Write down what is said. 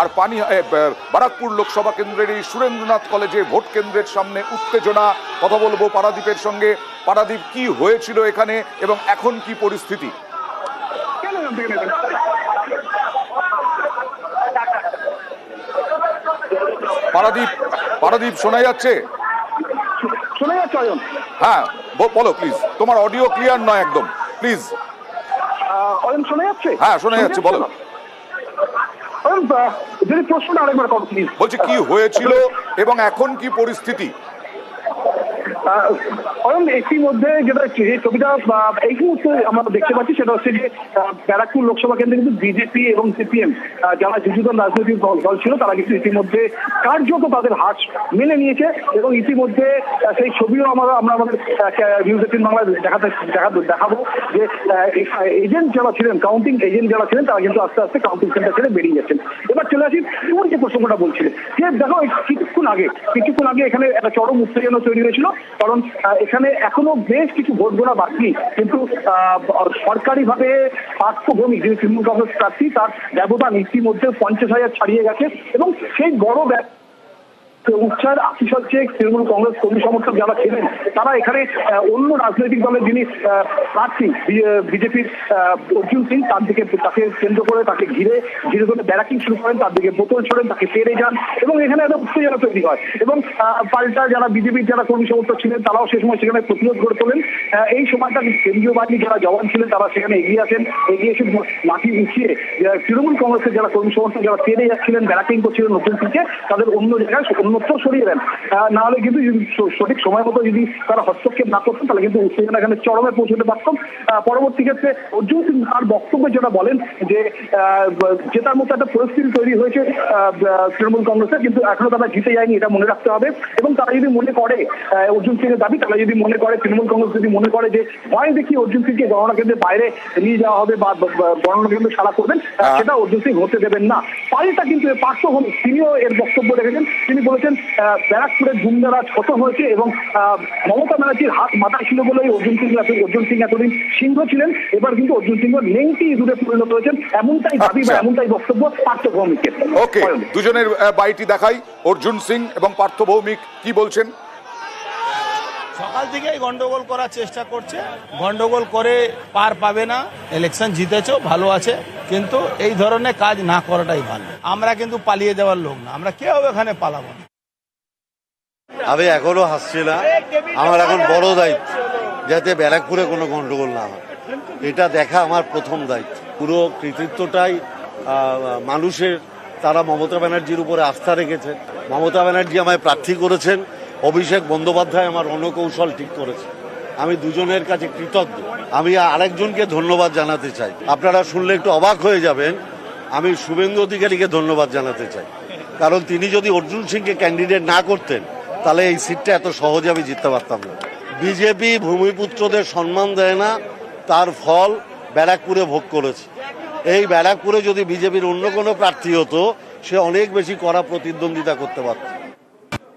আর পানি বারাকপুর লোকসভা কেন্দ্রের এই সুরেন্দ্রনাথ কলেজে ভোট কেন্দ্রের সামনে উত্তেজনা। কথা বলব পারাদীপের সঙ্গে। পারাদীপ কি হয়েছিল এখানে এবং এখন কি পরিস্থিতি? পারাদীপ পারাদীপ শোনা যাচ্ছে? শোনা যাচ্ছে হ্যাঁ বলো প্লিজ তোমার অডিও ক্লিয়ার নয় একদম। প্লিজ অয়ন শোনা যাচ্ছে? হ্যাঁ, শোনা যাচ্ছে, বলো। যদি প্রশ্নটা আরেকবার করো প্লিজ বলছি কি হয়েছিল এবং এখন কি পরিস্থিতি? অয়ন ইতিমধ্যে যেটা ছবিটা এই মুহূর্তে আমরা দেখতে পাচ্ছি সেটা হচ্ছে যে ব্যারাকপুর লোকসভা কেন্দ্রে কিন্তু বিজেপি এবং সিপিএম যারা যুযুদল রাজনৈতিক দল ছিল, তারা কিন্তু ইতিমধ্যে কার্যত তাদের হাত মেনে নিয়েছে এবং ইতিমধ্যে সেই ছবিও আমরা আমরা আমাদের নিউজ এইটিন বাংলায় দেখাতে দেখাবো যে এজেন্ট যারা ছিলেন কাউন্টিং এজেন্ট যারা ছিলেন, তারা কিন্তু আস্তে আস্তে কাউন্টিং সেন্টার ছেড়ে বেরিয়ে যাচ্ছেন। এবার চলে আসি তোমার যে প্রসঙ্গটা বলছিলে। যে দেখো কিছুক্ষণ আগে কিছুক্ষণ আগে এখানে একটা চরম উত্তেজনা তৈরি হয়েছিল, কারণ এখানে এখনও বেশ কিছু ভোট গোনা বাকি, কিন্তু সরকারি ভাবে পার্থভূমি, যিনি তৃণমূল কংগ্রেস প্রার্থী, তার ব্যবধান ইতিমধ্যে পঞ্চাশ হাজার ছাড়িয়ে গেছে, এবং সেই বড় উচ্চার আশিস হচ্ছে তৃণমূল কংগ্রেস কর্মী সমর্থক যারা ছিলেন, তারা এখানে অন্য রাজনৈতিক দলের যিনি প্রার্থী বিজেপির অর্জুন সিং, তার দিকে তাকে কেন্দ্র করে তাকে ঘিরে ঘিরে ধরে ব্যারাকিং শুরু করেন, তার দিকে বোতল ছোড়েন, তাকে পেরে যান, এবং এখানে একটা উত্তেজনা তৈরি হয়। এবং পাল্টা যারা বিজেপির যারা কর্মী সমর্থক ছিলেন, তারাও সে সময় সেখানে প্রতিরোধ গড়ে তোলেন। এই সময়টা কেন্দ্রীয় বাহিনীর যারা জওয়ান ছিলেন, তারা সেখানে এগিয়ে আসেন, এগিয়ে এসে লাঠি উঠিয়ে তৃণমূল কংগ্রেসের যারা কর্মী সমর্থক যারা পেরে যাচ্ছিলেন, ব্যারাকিং করছিলেন নতুন থেকে তাদের অন্য জায়গায় অন্যত্র সরিয়ে দেন। আহ, না হলে কিন্তু সঠিক সময় মতো যদি তারা হস্তক্ষেপ না করতেন তাহলে কিন্তু উত্তেজনা এখানে চরমে পৌঁছতে পারতাম পরবর্তী ক্ষেত্রে অর্জুন সিং তার বক্তব্যে যেটা বলেন যে জেতার মতো একটা পরিস্থিতি তৈরি হয়েছে তৃণমূল কংগ্রেসের কিন্তু এখনও তারা জিতে যায়নি এটা মনে রাখতে হবে। এবং তারা যদি মনে করে অর্জুন সিং এর দাবি তারা যদি মনে করে তৃণমূল কংগ্রেস যদি মনে করে যে ভয় দেখি অর্জুন সিংকে গণনা কেন্দ্রের বাইরে নিয়ে যাওয়া হবে বা গণনা কেন্দ্রে সারা করবেন। সেটা অর্জুন সিং হতে দেবেন না। পাল্টা কিন্তু এর পার্শ্বভূমি তিনিও এর বক্তব্য রেখেছেন। তিনি বলেছেন আহ, ব্যারাকপুরের গুন্ডারাজ কত হয়েছে এবং মমতা ব্যানার্জির হাত মাথায় ছিল বলেই অর্জুন সিং অর্জুন সিং এতদিন সিংহ ছিলেন। এবার কিন্তু অর্জুন সিংহ নেংটি দূরে পরিণত হয়েছেন। এমনটাই দাবি বা আচ্ছা। এমনটাই বক্তব্য পার্থভৌমিকের ওকে দুজনের বাইটি দেখাই। অর্জুন সিং এবং পার্থ ভৌমিক কি বলছেন? সকাল থেকেই গন্ডগোল করার চেষ্টা করছে। গন্ডগোল করে পার পাবে না। ইলেকশন জিতেছ ভালো আছে। কিন্তু এই ধরনের কাজ না করাটাই ভালো। আমরা কিন্তু পালিয়ে যাওয়ার লোক না। আমরা কেউ এখানে পালাবো না। আমি এখনও হাসছি না। আমার এখন বড় দায়িত্ব, যাতে ব্যারাকপুরে কোনো গন্ডগোল না হয়। এটা দেখা আমার প্রথম দায়িত্ব। পুরো কৃতিত্বটাই মানুষের, তারা মমতা ব্যানার্জির উপরে আস্থা রেখেছে। মমতা ব্যানার্জি আমায় প্রার্থী করেছেন, অভিষেক বন্দ্যোপাধ্যায় আমার রণকৌশল ঠিক করেছে। আমি দুজনের কাছে কৃতজ্ঞ। আমি আরেকজনকে ধন্যবাদ জানাতে চাই। আপনারা শুনলে একটু অবাক হয়ে যাবেন, আমি শুভেন্দু অধিকারীকে ধন্যবাদ জানাতে চাই। কারণ তিনি যদি অর্জুন সিংকে ক্যান্ডিডেট না করতেন তাহলে এই সিটটা এত সহজে আমি জিততে পারতাম না। বিজেপি ভূমিপুত্রদের সম্মান দেয় না, তার ফল ব্যারাকপুরে ভোগ করেছে। এই ব্যারাকপুরে যদি বিজেপির অন্য কোনো প্রার্থী হতো, সে অনেক বেশি কড়া প্রতিদ্বন্দ্বিতা করতে পারত।